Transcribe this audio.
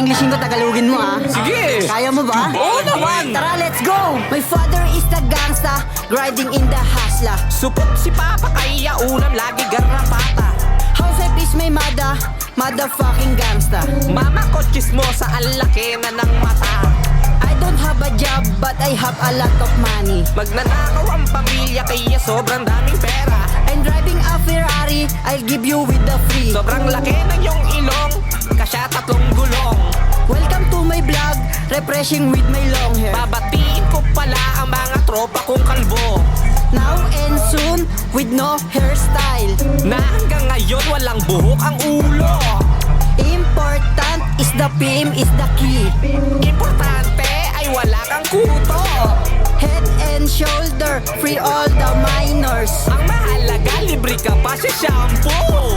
pa-Englishin ko, Tagalogin mo ah. Sige. Kaya mo ba? Oo naman. Tara, let's go! My father is the gangsta, grinding in the hasla. Supot si Papa kaya ulam lagi garrapata. House is may mada, motherfucking gangsta. Mama ko chismosa ang laki na ng mata. I don't have a job, but I have a lot of money. Magnanakaw ang pamilya kaya sobrang daming pera. I'm driving a Ferrari, I'll give you with the free. Sobrang laki ng refreshing with my long hair. Babatiin ko pala ang mga tropa kong kalbo. Now and soon, with no hairstyle. Na hanggang ngayon walang buhok ang ulo. Important is the PM is the key. Importante ay wala kang kuto. Head and shoulder, free all the minors. Ang mahalaga, libre ka pa sa shampoo.